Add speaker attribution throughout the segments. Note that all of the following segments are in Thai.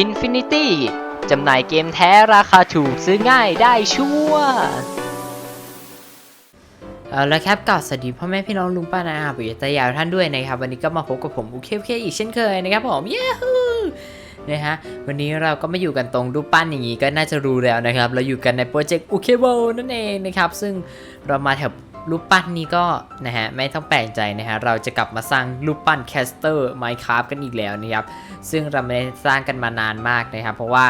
Speaker 1: Infinity จำหน่ายเกมแท้ราคาถูกซื้อง่ายได้ชัวร์
Speaker 2: เอาละครับก็สวัสดีพ่อแม่พี่น้องลุงป้านาอาปุยตายาวท่านด้วยนะครับ วันนี้ก็มาพบกับผมอุเคเคอีกเช่นเคยนะครับผมเย้ฮูนะฮะวันนี้เราก็มาอยู่กันตรงรูปปั้นอย่างนี้ก็น่าจะรู้แล้วนะครับ เราอยู่กันในโปรเจกต์อุเคเบิลนั่นเองนะครับ ซึ่งเรามาแถบ รูปปั้นนี้ก็นะฮะไม่ต้องแปลกใจนะฮะเราจะกลับมาสร้างรูปปั้นแคสเตอร์ไมค์คราฟกันอีกแล้วนะครับ ซึ่งเราไม่ได้สร้างกันมานานมากนะครับ เพราะว่า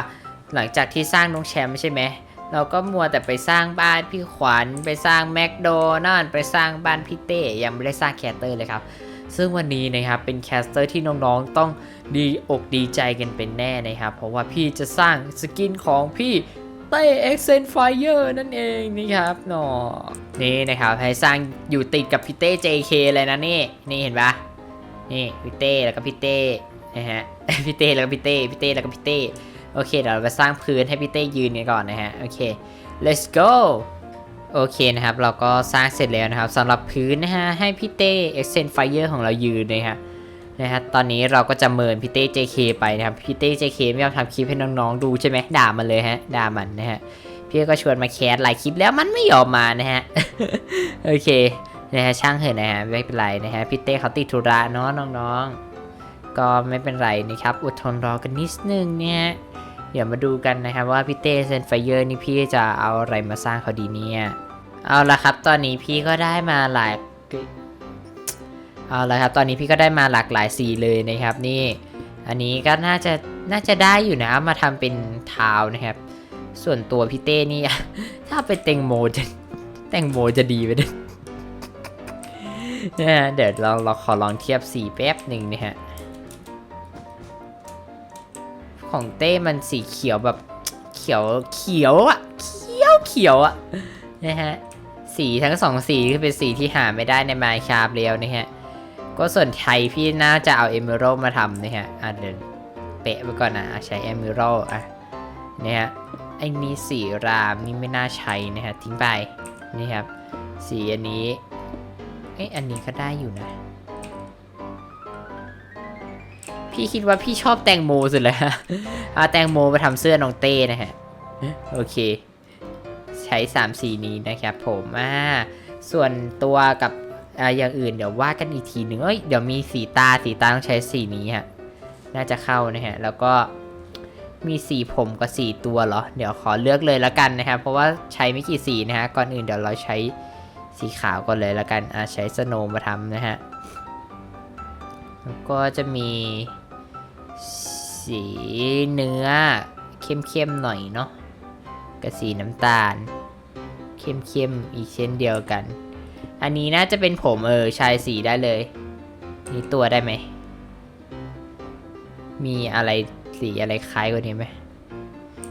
Speaker 2: หลังจากที่สร้างน้องแชมป์ใช่ไหมเราก็มัวแต่ไปสร้างบ้านพี่ขวัญไปสร้างแมคโดนัลไปสร้างบ้านพี่เต้ยังไม่ได้สร้างแคสเตอร์เลยครับซึ่งวันนี้นะครับเป็นแคสเตอร์ที่น้องๆต้องดีอกดีใจกันเป็นแน่นะครับ เพราะว่าพี่จะสร้างสกินของพี่ เต้เอ็กเซนไฟเออร์นั่นเองนะครับเนาะนี่นะครับให้สร้างอยู่ติดกับพี่เต้ JK เลยนะนี่ นี่เห็นปะนี่พี่เต้แล้วก็พี่เต้นะฮะพี่เต้แล้วก็พี่เต้พี่เต้แล้วก็พี่เต้โอเคเดี๋ยวเราไปสร้างพื้นให้พี่เต้ยืนกันก่อนนะฮะโอเค let's go โอเคนะครับ เราก็สร้างเสร็จแล้วนะครับสำหรับพื้นนะฮะให้พี่เต้ Extend Fire ของเรายืนนะฮะ นะฮะตอนนี้เราก็จะเมินพี่เต้ JK ไปนะครับ พี่เต้ JK ไม่ยอมทำคลิปให้น้องๆดูใช่ไหมด่ามันเลยฮะ ด่ามันนะฮะ พี่ก็ชวนมาแคสหลายคลิปแล้วมันไม่ยอมมานะฮะ โอเค นะฮะช่างเถอะนะฮะไม่เป็นไรนะฮะ พี่เต้เขาติดธุระเนาะน้องๆ ก็ไม่เป็นไรนะครับ อดทนรอกันนิดนึงเนี่ย เดี๋ยวมาดูกันนะครับว่าพี่เต้เซนไฟเยอร์นี่พี่จะเอาอะไรมาสร้างเขาดีเนี่ย เอาละครับ ตอนนี้พี่ก็ได้มาหลาย เอาละครับ ตอนนี้พี่ก็ได้มาหลากหลายสีเลยนะครับนี่ อันนี้ก็น่าจะน่าจะได้อยู่นะมาทำเป็นเท้านะครับ ส่วนตัวพี่เต้นี่ ถ้าเป็นแตงโมจะแตงโมจะดีไปด้วยนะเดี๋ยวเราเราขอลองเทียบสีแป๊บหนึ่งนะฮะของเต้มันสีเขียวแบบเขียวเขียวอะเขียวเขียวอะนะฮะสีทั้งสองสีคือเป็นสีที่หาไม่ได้ใน Minecraft แล้วนะฮะ ก็ส่วนไทยพี่น่าจะเอา Emerald มาทำนะฮะอะเดี๋ยวเปะไว้ก่อนนะใช้ Emerald อะนะฮะไอ้นี่สีรามนี่ไม่น่าใช้นะฮะทิ้งไปนี่ครับสีอันนี้เอ้ยอันนี้ก็ได้อยู่นะ พี่คิดว่าพี่ชอบแตงโมสุดเลยฮะเอาแตงโมมาทำเสื้อน้องเต้นะฮะโอเค ใช้3สีนี้นะครับผมอ่าส่วนตัวกับ อ่าอย่างอื่นเดี๋ยวว่ากันอีกทีหนึ่งเอ้ยเดี๋ยวมีสีตาสีตาต้องใช้สีนี้ฮะน่าจะเข้านะฮะแล้วก็มีสีผมกับสีตัวเหรอ เดี๋ยวขอเลือกเลยละกันนะครับ เพราะว่าใช้ไม่กี่สีนะฮะ ก่อนอื่นเดี๋ยวเราใช้สีขาวก่อนเลยละกัน อ่าใช้สโนมาทำนะฮะ แล้วก็จะมีสีเนื้อเข้มๆหน่อยเนาะ กับสีน้ำตาล เข้มๆอีกเช่นเดียวกัน อันนี้น่าจะเป็นผมเออชายสีได้เลย นี่ตัวได้ไหม มีอะไรสีอะไรคล้ายกว่านี้ไหม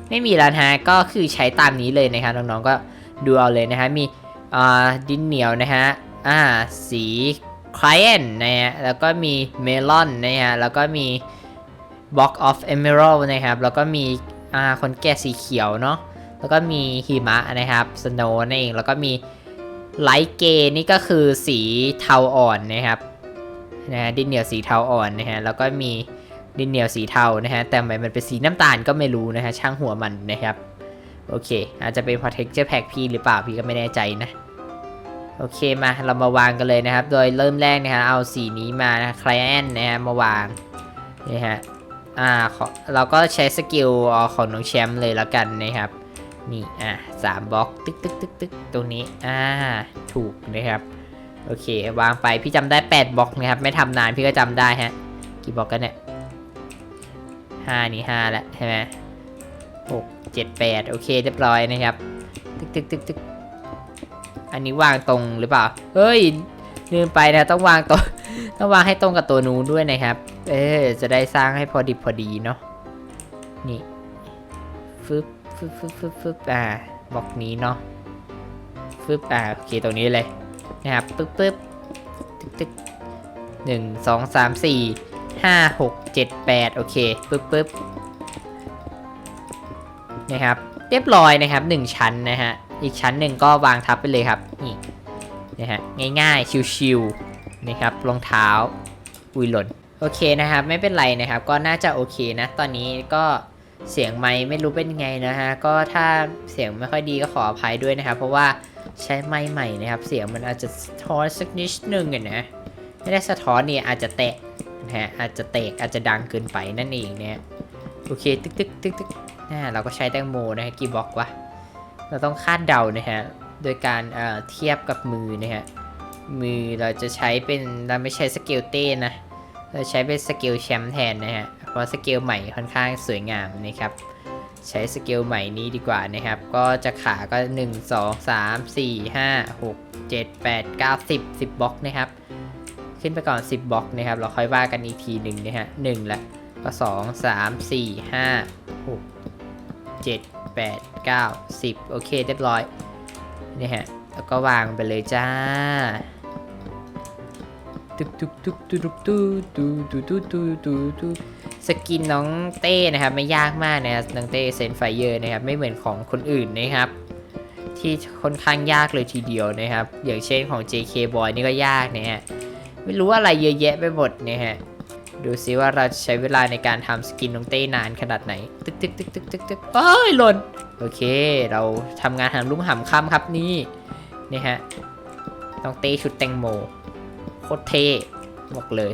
Speaker 2: ไม่มีแล้วนะฮะ ก็คือใช้ตามนี้เลยนะครับน้องๆก็ดูเอาเลยนะฮะ มีอ่าดินเหนียวนะฮะ อ่า สีคลเอนนะฮะ แล้วก็มีเมลอนนะฮะ แล้วก็มี Block of Emerald นะครับ แล้วก็มีอ่าคนแก่สีเขียวเนาะ แล้วก็มีหิมะนะครับ Snow นั่นเอง แล้วก็มี ไลท์เกนี่ก็คือสีเทาอ่อนนะครับนะฮะดินเหนียวสีเทาอ่อนนะฮะแล้วก็มีดินเหนียวสีเทานะฮะแต่ทำไมมันเป็นสีน้ำตาลก็ไม่รู้นะฮะช่างหัวมันนะครับโอเค อาจจะเป็นพราะ texture pack พี่หรือเปล่าพี่ก็ไม่แน่ใจนะโอเคมาเรามาวางกันเลยนะครับ โดยเริ่มแรกนะฮะเอาสีนี้มานะคลเอนนะฮะมาวางนี่ฮะอ่าเราก็ใช้สกิลของน้องแชมป์เลยแล้วกันนะครับ นี่อะสามบล็อกตึกตึกตึกตึกตรงนี้อ่าถูกนะครับโอเค วางไปพี่จำได้ 8บล็อกนะครับ ไม่ทำนานพี่ก็จำได้ฮะ กี่บล็อกกันเนี่ยห้านี่ห้าแล้วใช่ไหมหกเจ็ดแปดโอเคเรียบร้อยนะครับ ตึกตึกตึกตึกอันนี้วางตรงหรือเปล่า เฮ้ยลืมไปนะต้องวางตรงต้องวางให้ตรงกับตัวนู้นด้วยนะครับ เออจะได้สร้างให้พอดิบพอดีเนาะนี่ฟึบ ฟึบฟึบฟึบฟึบอ่าบล็อกนี้เนาะฟึบอ่าโอเคตรงนี้เลยนะครับปึ๊บปึ๊บตึกตึกหนึ่งสองสามสี่ห้าหกเจ็ดแปดโอเคปึ๊บปึ๊บนะครับ เรียบร้อยนะครับหนึ่งชั้นนะฮะอีกชั้นหนึ่งก็วางทับไปเลยครับนี่นะฮะง่ายๆชิวๆนะครับรองเท้า อุ้ยหล่นโอเคนะครับ ไม่เป็นไรนะครับ ก็น่าจะโอเคนะ ตอนนี้ก็ เสียงไมค์ไม่รู้เป็นไงนะฮะ ก็ถ้าเสียงไม่ค่อยดีก็ขออภัยด้วยนะครับ เพราะว่าใช้ไมค์ใหม่นะครับ เสียงมันอาจจะสะท้อนสักนิดนึงนะ ไม่ได้สะท้อนนี่อาจจะแตะนะฮะ อาจจะแตกอาจจะดังเกินไปนั่นเองเนี่ยโอเค ตึกตึกตึกตึกน่าเราก็ใช้แตงโมนะฮะ กี่บล็อกวะ เราต้องคาดเดานะฮะ โดยการเอ่อเทียบกับมือนะฮะ มือเราจะใช้เป็น เราไม่ใช้สเกลเต้นะ เราใช้เป็นสเกลแชมป์แทนนะฮะ เพราะสเกลใหม่ค่อนข้างสวยงามนะครับใช้สเกลใหม่นี้ดีกว่านะครับ ก็จะขาก็ 1 2 3 4 5 6 7 8 9 10 10บล็อกนะครับ ขึ้นไปก่อน 10บล็อกนะครับ เราค่อยว่ากันอีกทีหนึ่งนะฮะ1ละก็ 2 3 4 5 6 7 8 9 10 โอเคเรียบร้อยนี่ฮะ แล้วก็วางไปเลยจ้าตุ๊กตุ๊กตุ๊กตุ๊กตุ๊กตุ๊กตุ๊กตุ๊กตุ๊กตุ๊กตุ๊ก สกินน้องเต้นะครับไม่ยากมากนะครับน้องเต้เซนไฟเยอร์นะครับไม่เหมือนของคนอื่นนะครับ ที่ค่อนข้างยากเลยทีเดียวนะครับ อย่างเช่นของ JK Boy นี่ก็ยากนะฮะไม่รู้อะไรเยอะแยะไปหมดนะฮะดูซิว่าเราจะใช้เวลาในการทำสกินน้องเต้นานขนาดไหน ตึกตึกตึกตึกตึกตึกเอ้ยหล่นโอเค เราทำงานหามรุ่งหามค่ำครับนี่นี่ฮะน้องเต้ชุดแตงโมโคตรเท่บอกเลย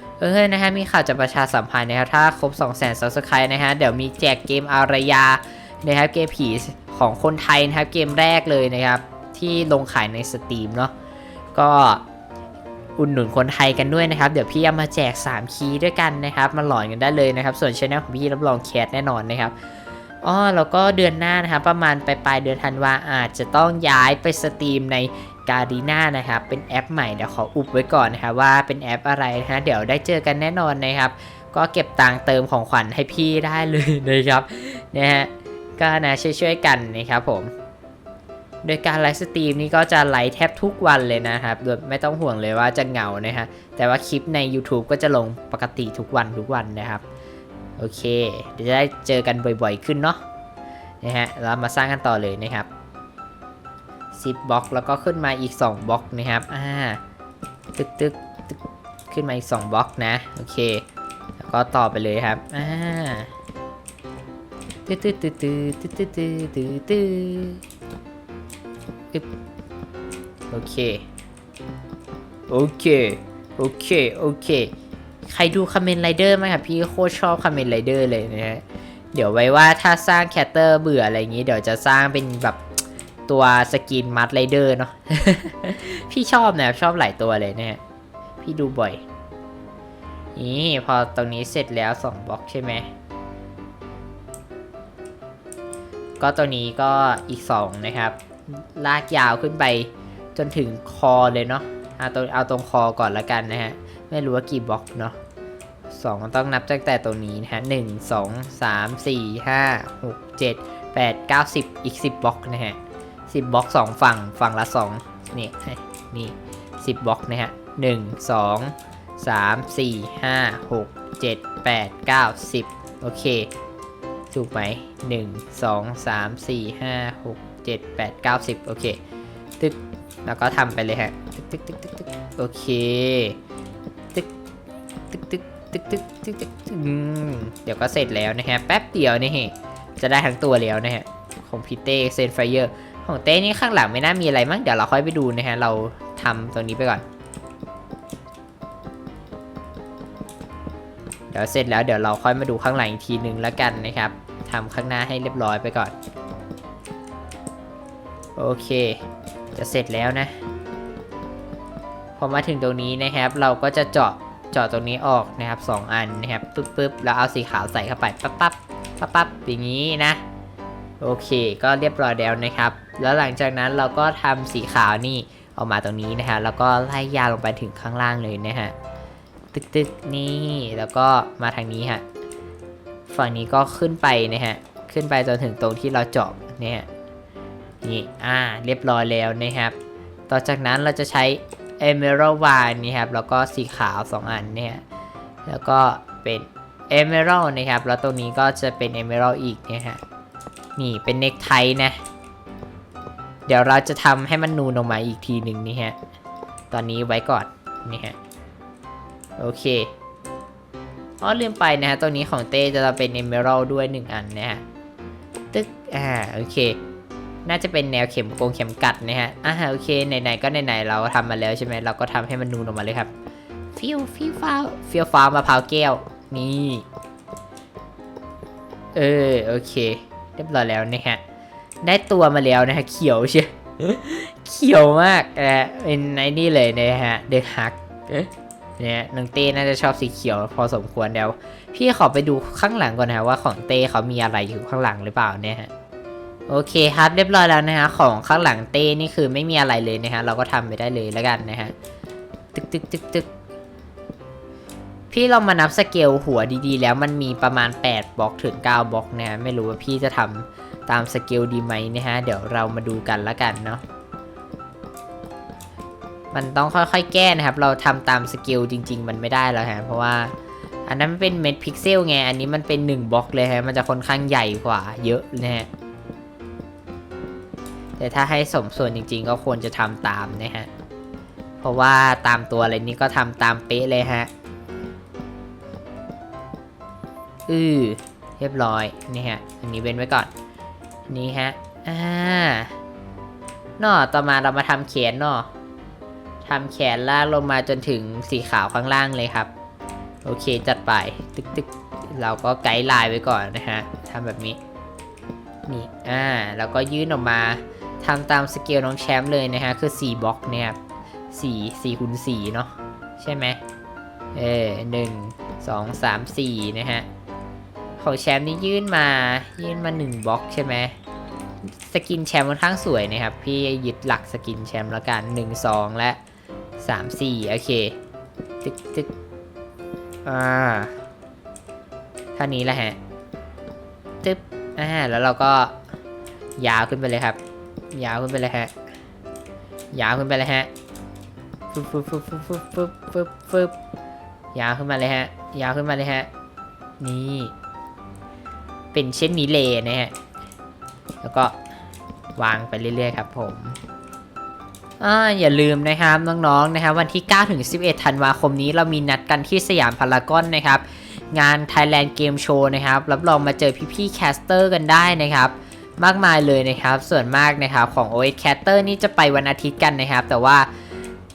Speaker 2: เออนนะฮะมีข่าวจะประชาสัมพันธ์นะครับถ้าครบ 2 0 0 0 0 0 subscribe นะฮะเดี๋ยวมีแจกเกมอารยานะครับเกมผีของคนไทยนะครับเกมแรกเลยนะครับที่ลงขายในสตรีมเนาะก็อุดหนุนคนไทยกันด้วยนะครับ เดี๋ยวพี่เอามาแจก 3 คีย์ด้วยกันนะครับมาหลอนกันได้เลยนะครับ ส่วนช anel ของพี่รับรองแคสแน่นอนนะครับอ๋อแล้วก็เดือนหน้านะครับประมาณปลายปลายเดือนธันวาอาจจะต้องย้ายไปสตรีมใน การีน่านะครับเป็นแอปใหม่เดี๋ยวขออุบไว้ก่อนนะครับว่าเป็นแอปอะไรนะฮะเดี๋ยวได้เจอกันแน่นอนนะครับ ก็เก็บตังเติมของขวัญให้พี่ได้เลยนะครับนะฮะก็นะช่วยๆกันนะครับผมโดยการไลฟ์สตรีมนี่ก็จะไลฟ์แทบทุกวันเลยนะครับ โดยไม่ต้องห่วงเลยว่าจะเหงานะฮะ แต่ว่าคลิปใน YouTube ก็จะลงปกติทุกวันทุกวันนะครับ โอเค เดี๋ยวจะได้เจอกันบ่อยๆขึ้นเนาะ นะฮะ เรามาสร้างกันต่อเลยนะครับ 10บล็อกแล้วก็ขึ้นมาอีก 2บล็อกนะครับอ่าตึกตึกตึกขึ้นมาอีก 2บล็อกนะโอเค แล้วก็ต่อไปเลยครับอ่าตึ๊ดตึ๊ดตึ๊ดตึ๊ดตึ๊ดตึ๊ดตึ๊ดตึ๊ดตึ๊ดโอเคโอเคโอเคโอเค ใครดูคาเมนไรเดอร์ไหมครับพี่โคตรชอบคาเมนไรเดอร์เลยนะฮะเดี๋ยวไว้ว่าถ้าสร้างแคตเตอร์เบื่ออะไรอย่างนี้ เดี๋ยวจะสร้างเป็นแบบ ตัวสกินมัดไรเดอร์เนาะพี่ชอบนะครับชอบหลายตัวเลยเนะฮะพี่ดูบ่อย นี่พอตรงนี้เสร็จแล้ว2บล็อกใช่ไหมก็ตัวนี้ก็อีก 2 นะครับ ลากยาวขึ้นไปจนถึงคอเลยเนาะเอาตรงเอาตรงคอก่อนละกันนะฮะ ไม่รู้ว่ากี่บล็อกเนาะสองต้องนับตั้งแต่ตรงนี้นะฮะหนึ่งสองสามสี่ห้าหกเจ็ดแปดเก้าสิบอีกสิบบล็อกนะฮะ สิบบล็อกสองฝั่งฝั่งละสองนี่นี่สิบบล็อกนะฮะหนึ่งสองสามสี่ห้าหกเจ็ดแปดเก้าสิบโอเคถูกไหมหนึ่งสองสามสี่ห้าหกเจ็ดแปดเก้าสิบโอเคตึกแล้วก็ทำไปเลยฮะตึกตึกตึกตึกตึกโอเคตึกตึกตึกตึกตึกตึกตึกเดี๋ยวก็เสร็จแล้วนะฮะแป๊บเดียวนี่ฮะจะได้ทั้งตัวแล้วนะฮะของพีเต้เซนไฟเยอร์ ของเต้นี่ข้างหลังไม่น่ามีอะไรมั้งเดี๋ยวเราค่อยไปดูนะฮะ เราทำตรงนี้ไปก่อน เดี๋ยวเสร็จแล้วเดี๋ยวเราค่อยมาดูข้างหลังอีกทีนึงแล้วกันนะครับทำข้างหน้าให้เรียบร้อยไปก่อน โอเค จะเสร็จแล้วนะ พอมาถึงตรงนี้นะครับ เราก็จะเจาะเจาะตรงนี้ออกนะครับสองอันนะครับปึ๊บปึ๊บแล้วเอาสีขาวใส่เข้าไปปั๊บปั๊บปั๊บปั๊บอย่างนี้นะ โอเค ก็เรียบร้อยแล้วนะครับ แล้วหลังจากนั้นเราก็ทำสีขาวนี่ออกมาตรงนี้นะฮะแล้วก็ไล่ยาวลงไปถึงข้างล่างเลยนะฮะตึกตึกนี่แล้วก็มาทางนี้ฮะฝั่งนี้ก็ขึ้นไปนะฮะขึ้นไปจนถึงตรงที่เราเจาะเนี่ยฮะนี่อ่าเรียบร้อยแล้วนะครับ ต่อจากนั้นเราจะใช้ Emerald Wine นี่ครับแล้วก็สีขาว 2 อันเนี่ยแล้วก็เป็น Emerald นะครับ แล้วตรงนี้ก็จะเป็น Emerald อีกเนี่ยฮะนี่เป็นเน็กไทนะ ดี๋ยวเราจะทำให้มันนูนออกมาอีกทีหนึ่งนี่ฮะ ตอนนี้ไว้ก่อนนี่ฮะ โอเคอ๋อลืมไปนะฮะ ตัวนี้ของเต้จะเป็น Emerald ด้วย 1 อันนะฮะ ตึก อ่า โอเค น่าจะเป็นแนวเข็มโกงเข็มกัดนะฮะ อ่า โอเค ไหนๆ ก็ไหนๆ เราทำมาแล้วใช่ไหม เราก็ทำให้มันนูนออกมาเลยครับ ฟิวฟิวฟ้าวฟิวฟ้าวมะพร้าวแก้ว นี่ เออ โอเค เรียบร้อยแล้วนะฮะ ได้ตัวมาแล้วนะฮะเขียวเชียเขียวมากนะฮะเป็นไอ้นี่เลยนะฮะเดอะฮักเนี่ยน้องเต้น่าจะชอบสีเขียวพอสมควรเดี๋ยวพี่ขอไปดูข้างหลังก่อนนะฮะว่าของเต้เขามีอะไรอยู่ข้างหลังหรือเปล่าเนี่ยฮะโอเคครับเรียบร้อยแล้วนะฮะของข้างหลังเต้นี่คือไม่มีอะไรเลยนะฮะเราก็ทำไปได้เลยแล้วกันนะฮะตึกตึกตึกตึกพี่ลองมานับสเกลหัวดีๆ แล้วมันมีประมาณ8บล็อกถึง9บล็อกนะฮะไม่รู้ว่าพี่จะทำ ตามสเกลดีไหมนะฮะ เดี๋ยวเรามาดูกันล้วกันเนาะมันต้องค่อยๆ แก้นะครับ เราทำตามสเกลจริง ๆ มันไม่ได้แล้วฮะ เพราะว่าอันนั้นมันเป็นเม็ดพิกเซลไง อันนี้มันเป็น1บล็อกเลยฮะ มันจะค่อนข้างใหญ่กว่าเยอะนะฮะ แต่ถ้าให้สมส่วนจริง ๆ ก็ควรจะทำตามนะฮะ เพราะว่าตามตัวอะไรนี้ก็ทำตามเป๊ะเลยฮะ อือเรียบร้อยนี่ฮะ อันนี้เว้นไว้ก่อน นี่ฮะ อ่านอต่อมาเรามาทำแขนนอทำแขนลากลงมาจนถึงสีขาวข้างล่างเลยครับ โอเคจัดไป ตึกตึกเราก็ไกด์ไลน์ไว้ก่อนนะฮะทำแบบนี้ นี่ อ่า แล้วก็ยื่นออกมาทำตามสเกลน้องแชมป์เลยนะฮะ คือ 4บล็อกเนี่ยครับ4 4คูณ4เนาะใช่ไหมเออหนึ่งสองสามสี่นะฮะ ของแชมป์นี่ยื่นมายื่นมา1บล็อกใช่ไหมสกินแชมป์ค่อนข้างสวยนะครับ พี่ยึดหลักสกินแชมป์แล้วกัน1 2 และ 3 4 โอเคตึ๊กตึ๊กอ่าท่านี้แหละฮะตึ๊บอ่าแล้วเราก็ยาวขึ้นไปเลยครับ ยาวขึ้นไปเลยฮะยาวขึ้นไปเลยฮะฟึบฟึบฟึบฟึบฟึบฟึบฟึบยาวขึ้นมาเลยฮะ ยาวขึ้นมาเลยฮะ นี่ เป็นเช่นนี้เลยนะฮะ แล้วก็วางไปเรื่อยๆครับผมออย่าลืมนะครับน้องๆนะครับวันที่ 9 ถึง 11 ธันวาคมนี้เรามีนัดกันที่สยามพารากอนนะครับ งาน Thailand Game Show นะครับ รับรองมาเจอพี่ๆแคสเตอร์กันได้นะครับ มากมายเลยนะครับ ส่วนมากนะครับของ OS Caster นี่จะไปวันอาทิตย์กันนะครับ แต่ว่า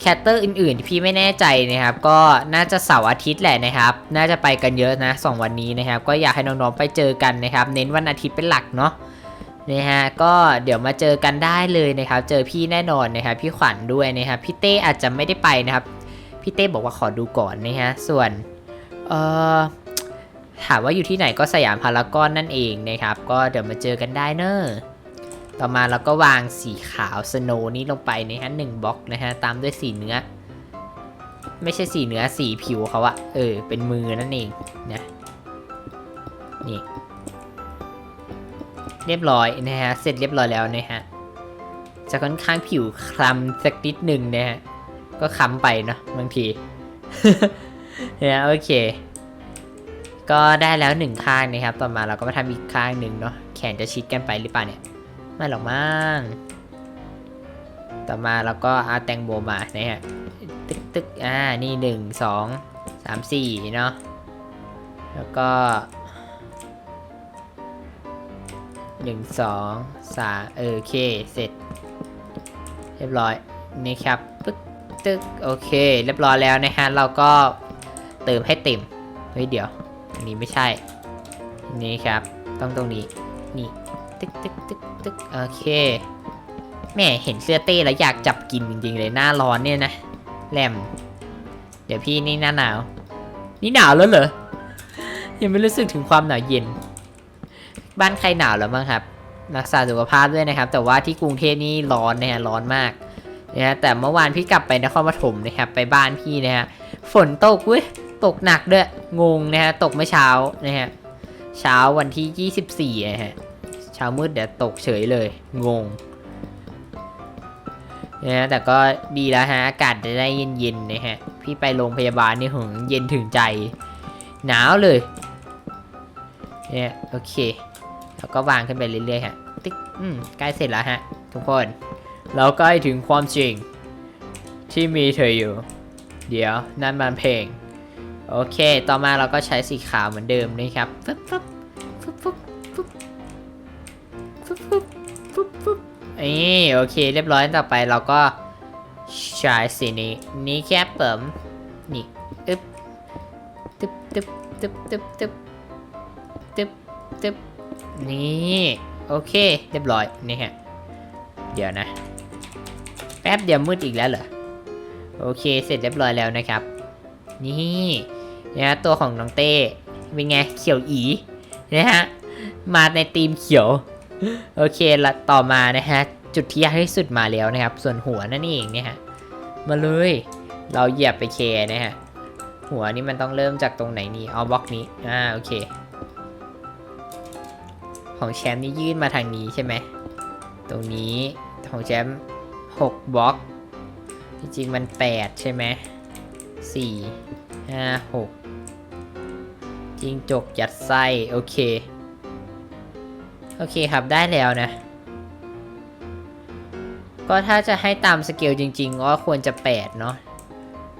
Speaker 2: แคสเตอร์อื่นๆที่พี่ไม่แน่ใจนะครับ ก็น่าจะเสาร์อาทิตย์แหละนะครับ น่าจะไปกันเยอะนะสองวันนี้นะครับ ก็อยากให้น้องๆไปเจอกันนะครับ เน้นวันอาทิตย์เป็นหลักเนาะนะฮะก็เดี๋ยวมาเจอกันได้เลยนะครับ เจอพี่แน่นอนนะครับ พี่ขวัญด้วยนะครับ พี่เต้อาจจะไม่ได้ไปนะครับ พี่เต้บอกว่าขอดูก่อนนะฮะ ส่วนเอ่อถามว่าอยู่ที่ไหนก็สยามพารากอนนั่นเองนะครับ ก็เดี๋ยวมาเจอกันได้เนอะ ต่อมาเราก็วางสีขาวสโนนี้ลงไปนะฮะหนึ่งบล็อกนะฮะตามด้วยสีเนื้อ ไม่ใช่สีเนื้อสีผิวเขาอะเออ เป็นมือนั่นเองนะนี่ เรียบร้อยนะฮะเสร็จเรียบร้อยแล้วนะฮะจะค่อนข้างผิวคล้ำสักนิดหนึ่งนะฮะก็คล้ำไปเนาะบางทีนะโอเค ก็ได้แล้วหนึ่งข้างนะครับ ต่อมาเราก็มาทำอีกข้างหนึ่งเนาะแขนจะชิดกันไปหรือเปล่าเนี่ย ไม่หรอกมั้งต่อมาเราก็อาแตงโมมานะฮะตึกตึกอ่านี่หนึ่งสองสามสี่เนาะแล้วก็หนึ่งสองสามเออโอเคเสร็จ เรียบร้อยนี่ครับปึ๊กตึกโอเค เรียบร้อยแล้วนะฮะเราก็เติมให้เต็มเฮ้ยเดี๋ยวอันนี้ไม่ใช่นี่ครับต้องตรงนี้นี่ ตึกตึกตึกตึกโอเคแม่เห็นเสื้อเต้แล้วอยากจับกินจริงๆเลยหน้าร้อนเนี่ยนะแหลมเดี๋ยวพี่นี่หน้าหนาว นี่หนาวแล้วเหรอยังไม่รู้สึกถึงความหนาวเย็น บ้านใครหนาวแล้วบ้างครับ รักษาสุขภาพด้วยนะครับ แต่ว่าที่กรุงเทพนี่ร้อนนะฮะร้อนมากนะฮะแต่เมื่อวานพี่กลับไปนครปฐมนะครับไปบ้านพี่นะฮะฝนตกเว้ยตกหนักด้วยงงนะฮะตกเมื่อเช้านะฮะเช้าวันที่ 24นะฮะ เช้ามืดเดี๋ยวตกเฉยเลย งงนะแต่ก็ดีแล้วฮะ อากาศจะได้เย็นๆนะฮะ พี่ไปโรงพยาบาลนี่หึงเย็นถึงใจ หนาวเลย เนี่ยโอเค แล้วก็วางขึ้นไปเรื่อยๆฮะ ติ๊ก อืม ใกล้เสร็จแล้วฮะ ทุกคน เราใกล้ถึงความจริง ที่มีเธออยู่ เดี๋ยว นั่นมันเพลง โอเค ต่อมาเราก็ใช้สีขาวเหมือนเดิมนะครับ ฟึบฟึบฟึบฟึบฟึบ นี่โอเค เรียบร้อยต่อไปเราก็ใช้สีนี้ นี่แค่เปิมนี่อึ๊บตึ๊บตึ๊บตึ๊บตึ๊บตึ๊บตึ๊บตึ๊บนี่โอเค เรียบร้อยนี่ฮะเดี๋ยวนะ แป๊บเดียวมืดอีกแล้วเหรอโอเค เสร็จเรียบร้อยแล้วนะครับ นี่นะตัวของน้องเต้เป็นไงเขียวอีนะฮะมาในธีมเขียว โอเคละต่อมานะฮะ จุดที่ยากที่สุดมาแล้วนะครับ ส่วนหัวนั่นเองเนี่ยฮะ มาเลย เราเหยียบไปเคนะฮะ หัวนี่มันต้องเริ่มจากตรงไหนนี่เอาบล็อกนี้ อ่า โอเค ของแชมป์นี่ยื่นมาทางนี้ใช่ไหม ตรงนี้ ของแชมป์6บล็อก จริงๆมัน8ใช่ไหมสี่ห้าหกจริงจกยัดไส้ โอเค โอเคครับได้แล้วนะ ก็ถ้าจะให้ตามสเกลจริงๆ ก็ควรจะ 8 เนาะ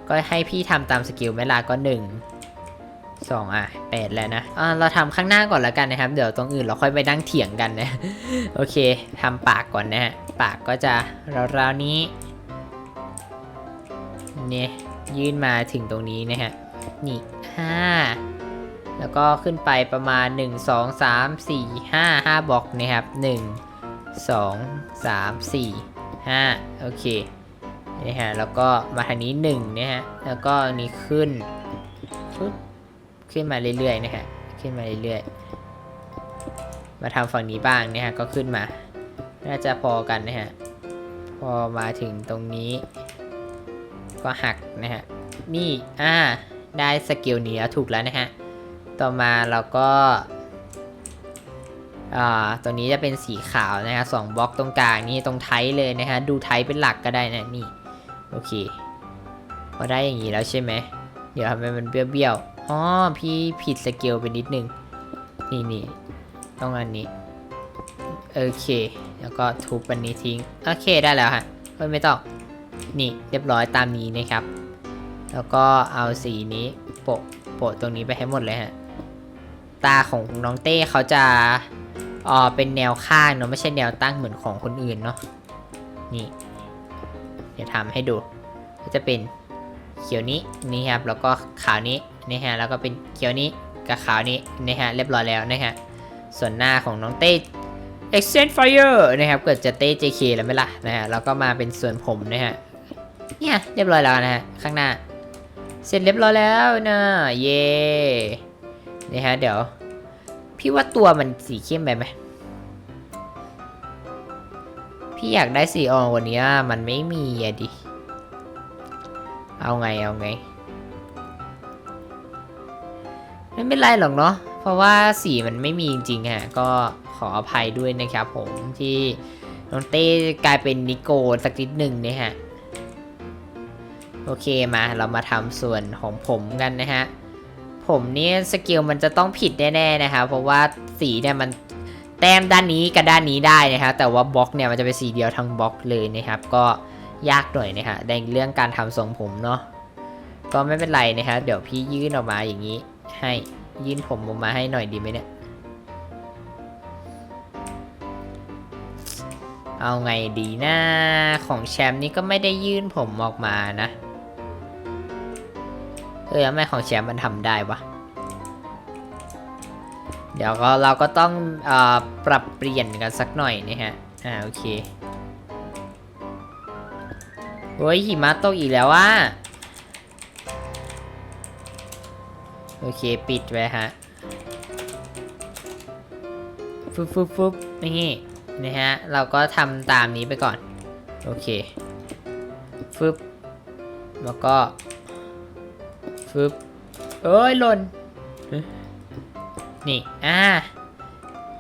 Speaker 2: ก็ให้พี่ทำตามสเกลเวลาก็ 1 2 อะ 8 แล้วนะอ่าเราทำข้างหน้าก่อนแล้วกันนะครับ เดี๋ยวตรงอื่นเราค่อยไปนั่งเถียงกันนะ โอเคทำปากก่อนนะฮะ ปากก็จะราวๆนี้ เนี่ย ยื่นมาถึงตรงนี้นะฮะ นี่ห้า แล้วก็ขึ้นไปประมาณ 1 2 3 4 5 5บล็อกนะครับ 1 2 3 4 5 โอเคนะฮะแล้วก็มาทางนี้1นะฮะแล้วก็นนี้ขึ้นปึ๊บขึ้นมาเรื่อยๆนะฮะขึ้นมาเรื่อยๆ มาทำฝั่งนี้บ้างนะฮะก็ขึ้นมา น่าจะพอกันนะฮะพอมาถึงตรงนี้ ก็หักนะฮะนี่อ่าได้สกิลนี้แล้วถูกแล้วนะฮะ ต่อมาเราก็อ่าตรงนี้จะเป็นสีขาวนะฮะสองบล็อกตรงกลางนี่ตรงไทเลยนะฮะดูไทเป็นหลักก็ได้นะนี่โอเคพอได้อย่างนี้แล้วใช่ไหมเดี๋ยวทำไมมันเบี้ยวๆอ๋อพี่ผิดสเกลไปนิดนึงนี่นี่ต้องอันนี้โอเคแล้วก็ทุบอันนี้ทิ้งโอเคได้แล้วฮะเฮ้ยไม่ต้องนี่เรียบร้อยตามนี้นะครับ แล้วก็เอาสีนี้โปะโปะตรงนี้ไปให้หมดเลยฮะ ตาของน้องเต้เขาจะเออเป็นแนวข้างเนาะไม่ใช่แนวตั้งเหมือนของคนอื่นเนาะนี่ เดี๋ยวทำให้ดูก็จะเป็นเขียวนี้นี่ครับแล้วก็ขาวนี้นี่ฮะแล้วก็เป็นเขียวนี้กับขาวนี้นี่ฮะเรียบร้อยแล้วนะฮะส่วนหน้าของน้องเต้ Extend Fire นะครับเกิดจะเต้ JK แล้วไหมล่ะนะฮะแล้วก็มาเป็นส่วนผมนะฮะเนี่ยเรียบร้อยแล้วนะฮะข้างหน้า เสร็จเรียบร้อยแล้วนะเย่ นี่ฮะเดี๋ยว พี่ว่าตัวมันสีเข้มไปไหม พี่อยากได้สีอ่อนกว่านี้มันไม่มีอะดิ เอาไงเอาไง ไม่เป็นไรหรอกเนาะ เพราะว่าสีมันไม่มีจริงๆฮะ ก็ขออภัยด้วยนะครับผมที่น้องเต้กลายเป็นนิโกสักนิดหนึ่งเนี่ยฮะ โอเคมาเรามาทำส่วนของผมกันนะฮะ ผมนี่สกิลมันจะต้องผิดแน่ๆนะครับเพราะว่าสีเนี่ยมันแต้มด้านนี้กับด้านนี้ได้นะครับแต่ว่าบล็อกเนี่ยมันจะเป็นสีเดียวทั้งบล็อกเลยนะครับ ก็ยากหน่อยนะฮะในเรื่องการทำทรงผมเนาะก็ไม่เป็นไรนะครับเดี๋ยวพี่ยื่นออกมาอย่างนี้ ให้ยื่นผมออกมาให้หน่อยดีไหมเนี่ยเอาไงดีนะของแชมป์นี่ก็ไม่ได้ยื่นผมออกมานะ เออทำไมของแชมป์มันทำได้วะเดี๋ยวก็เราก็ต้องออปรับเปลี่ยนกันสักหน่อยนะฮะ อ่าโอเคโอ้ยหิมะตกอีกแล้วว่าโอเคปิดไว้ฮะฟึบฟึบฟึบนี่นะฮะ เราก็ทำตามนี้ไปก่อน โอเคฟึบแล้วก็ ฟึบเอ้ยหล่น นี่ อ่า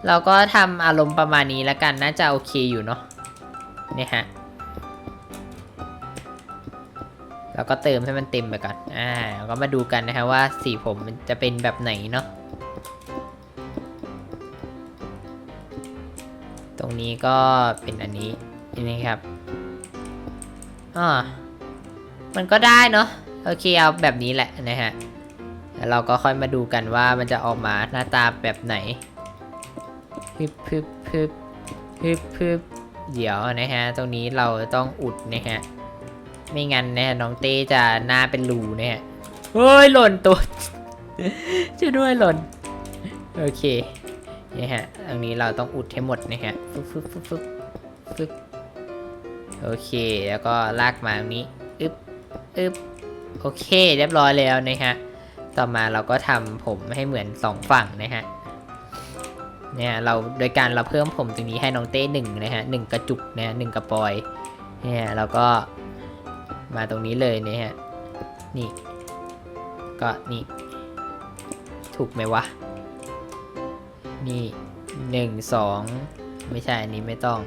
Speaker 2: เราก็ทำอารมณ์ประมาณนี้แล้วกัน น่าจะโอเคอยู่เนาะเนี่ยฮะ แล้วก็เติมให้มันเต็มไปก่อน อ่าแล้วก็มาดูกันนะฮะว่าสีผมมันจะเป็นแบบไหนเนาะ ตรงนี้ก็เป็นอันนี้นี่ครับ อ่า มันก็ได้เนาะ โอเคเอาแบบนี้แหละนะฮะแล้วเราก็ค่อยมาดูกันว่ามันจะออกมาหน้าตาแบบไหนฮึบฮึบฮึบฮึบฮึบเดี๋ยวนะฮะ ตรงนี้เราต้องอุดนะฮะ ไม่งั้นนะฮะน้องเต้จะหน้าเป็นรูนะฮะเฮ้ยหล่นตัวช่วยด้วยหล่น โอเคนี่ฮะตรงนี้เราต้องอุดให้หมดนะฮะฟึบฟึบฟึบฟึบฟึบโอเค แล้วก็ลากมาตรงนี้ อึบอึบ โอเค เรียบร้อยแล้วนะฮะ ต่อมาเราก็ทำผมให้เหมือนสองฝั่งนะฮะ เนี่ยเราโดยการเราเพิ่มผมตรงนี้ให้น้องเต้หนึ่งนะฮะหนึ่งกระจุกนะหนึ่งกระปอย เนี่ยเราก็มาตรงนี้เลยนะฮะ นี่ ก็นี่ ถูกไหมวะ นี่หนึ่งสองไม่ใช่อันนี้ไม่ต้อง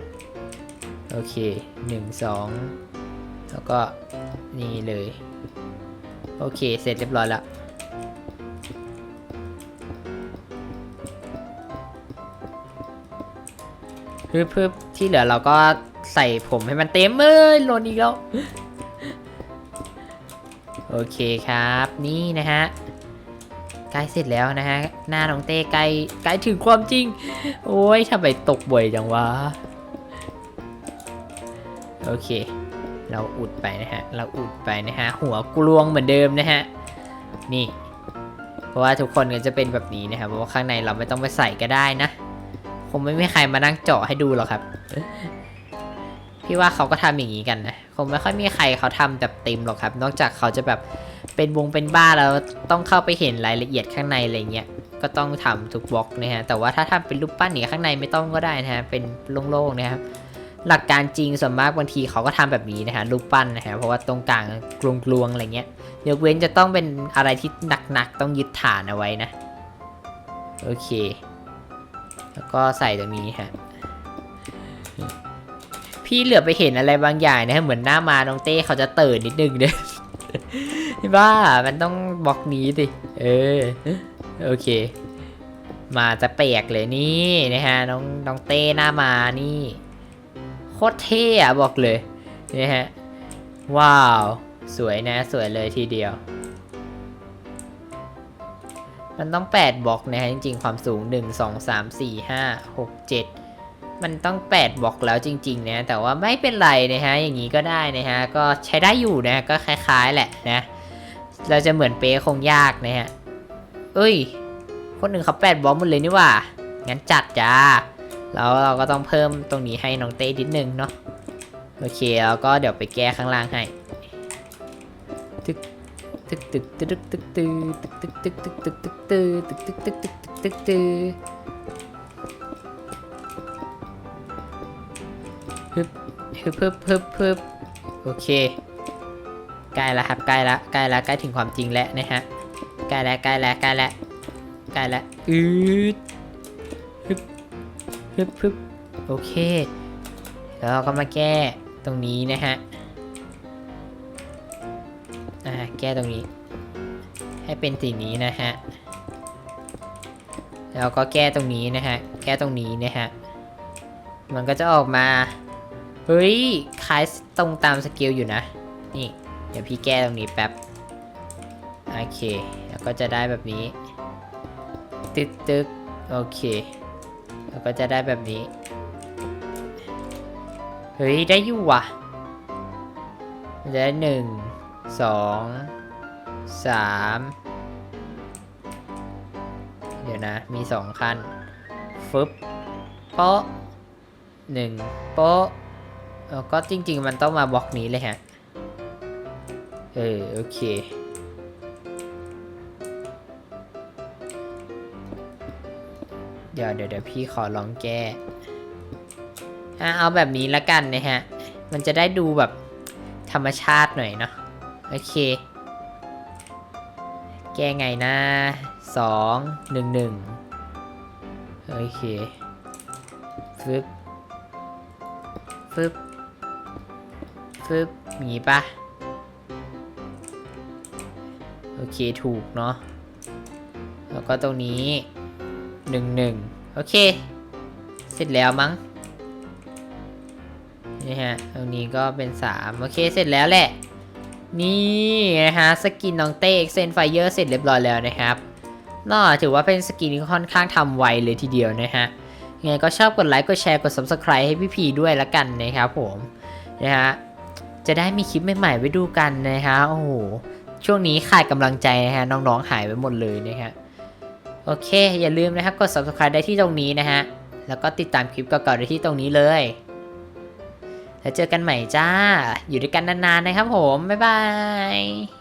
Speaker 2: โอเคหนึ่งสอง แล้วก็นี่เลย โอเค เสร็จเรียบร้อยแล้วเพื่อเพื่อที่เหลือเราก็ใส่ผมให้มันเต็มเลยหล่นอีกแล้ว โอเคครับ นี่นะฮะใกล้เสร็จแล้วนะฮะ หน้าน้องเต้ใกล้ใกล้ถึงความจริง โอ้ยทำไมตกบ่อยจังวะ โอเค เราอุดไปนะฮะ เราอุดไปนะฮะ หัวกลวงเหมือนเดิมนะฮะ นี่ เพราะว่าทุกคนก็จะเป็นแบบนี้นะครับ เพราะว่าข้างในเราไม่ต้องไปใส่ก็ได้นะ คงไม่มีใครมานั่งเจาะให้ดูหรอกครับ พี่ว่าเขาก็ทำอย่างนี้กันนะ คงไม่ค่อยมีใครเขาทำแบบเต็มหรอกครับ นอกจากเขาจะแบบเป็นวงเป็นบ้าแล้วต้องเข้าไปเห็นรายละเอียดข้างในอะไรเงี้ย ก็ต้องทำทุกบล็อกนะฮะ แต่ว่าถ้าทำเป็นรูปปั้นเนี่ยข้างในไม่ต้องก็ได้นะฮะ เป็นโล่งๆนะครับ หลักการจริงส่วนมากบางทีเขาก็ทำแบบนี้นะฮะรูปปั้นนะฮะเพราะว่าตรงกลางกลวงๆอะไรเงี้ยยกเว้นจะต้องเป็นอะไรที่หนักๆต้องยึดฐานเอาไว้นะโอเค แล้วก็ใส่ตรงนี้ฮะพี่เหลือไปเห็นอะไรบางอย่างนะฮะเหมือนหน้ามาน้องเต้เขาจะเติร์นนิดนึงเนี่ยบ้ามันต้องบล็อกนี้สิเออโอเค มาจะแปลกเลยนี่นะฮะน้องน้องเต้หน้ามานี่ คตรเท่อะบอกเลยนะฮะ ว้าว สวยนะ สวยเลยทีเดียว มันต้อง 8บล็อกนะฮะ จริง ๆ ความสูง 1 2 3 4 5 6 7 มันต้อง 8บล็อกแล้วจริง ๆ นะ แต่ว่าไม่เป็นไรนะฮะ อย่างนี้ก็ได้นะฮะ ก็ใช้ได้อยู่นะ ก็คล้าย ๆ แหละนะ เราจะเหมือนเป๊ะคงยากนะฮะ เอ้ย คนหนึ่งเขา8บล็อกหมดเลยนี่ว่า งั้นจัดจ้า แล้วเราก็ต้องเพิ่มตรงนี้ให้น้องเต้นิดนึงเนาะโอเคแล้วก็เดี๋ยวไปแก้ข้างล่างให้ตึกตึกตึกตึกตึกตึกตึกตึกตึกตึกตึกตึกตึกตึกตึกตึกตึกตึกตึกึกฮึบฮึบฮึบฮึบฮึบโอเคใกล้ล้วครับใกล้ละใกล้ละใกล้ถึงความจริงแล้วนะฮะใกล้ล้วใกล้ล้วใกล้ล้วใกล้ล้วอืด ฮึบโอเค แล้วก็มาแก้ตรงนี้นะฮะ อ่า แก้ตรงนี้ ให้เป็นสีนี้นะฮะ แล้วก็แก้ตรงนี้นะฮะ แก้ตรงนี้นะฮะ มันก็จะออกมา เฮ้ย คล้ายตรงตามสเกลอยู่นะ นี่ เดี๋ยวพี่แก้ตรงนี้แป๊บ โอเค แล้วก็จะได้แบบนี้ ตึกตึกโอเค แล้วก็จะได้แบบนี้ เฮ้ย ได้อยู่ว่ะจะได้หนึ่งสองสามเดี๋ยวนะ มีสองขั้นฟึบโป๊ะหนึ่งโป๊ะแล้วก็จริง ๆ มันต้องมาบล็อกนี้เลยฮะ เออ โอเค ดี๋ยวเดี๋ยวเดี๋ยวพี่ขอลองแก้อะเอาแบบนี้ละกันนะฮะ มันจะได้ดูแบบธรรมชาติหน่อยเนาะโอเค แก้ไงนะสองหนึ่งหนึ่งโอเคฟึบฟึบฟึบอย่างงี้ปะโอเคถูกเนาะแล้วก็ตรงนี้ หนึ่งหนึ่งโอเค เสร็จแล้วมั้งนี่ฮะตรงนี้ก็เป็น3โอเคเสร็จแล้วแหละ นี่นะฮะสกินน้องเต้เซนไฟเยอร์เสร็จเรียบร้อยแล้วนะครับน่าถือว่าเป็นสกินที่ค่อนข้างทำไวเลยทีเดียวนะฮะยังไงก็ชอบกดไลค์กดแชร์กด subscribe ให้พี่พีด้วยละกันนะครับผมนะฮะจะได้มีคลิปใหม่ๆไว้ดูกันนะฮะโอ้โหช่วงนี้ขาดกำลังใจนะฮะน้องๆหายไปหมดเลยนะฮะ โอเค อย่าลืมนะครับกด subscribe ได้ที่ตรงนี้นะฮะ แล้วก็ติดตามคลิปเก่าๆได้ที่ตรงนี้เลย แล้วเจอกันใหม่จ้า อยู่ด้วยกันนานๆนะครับผม บ๊ายบาย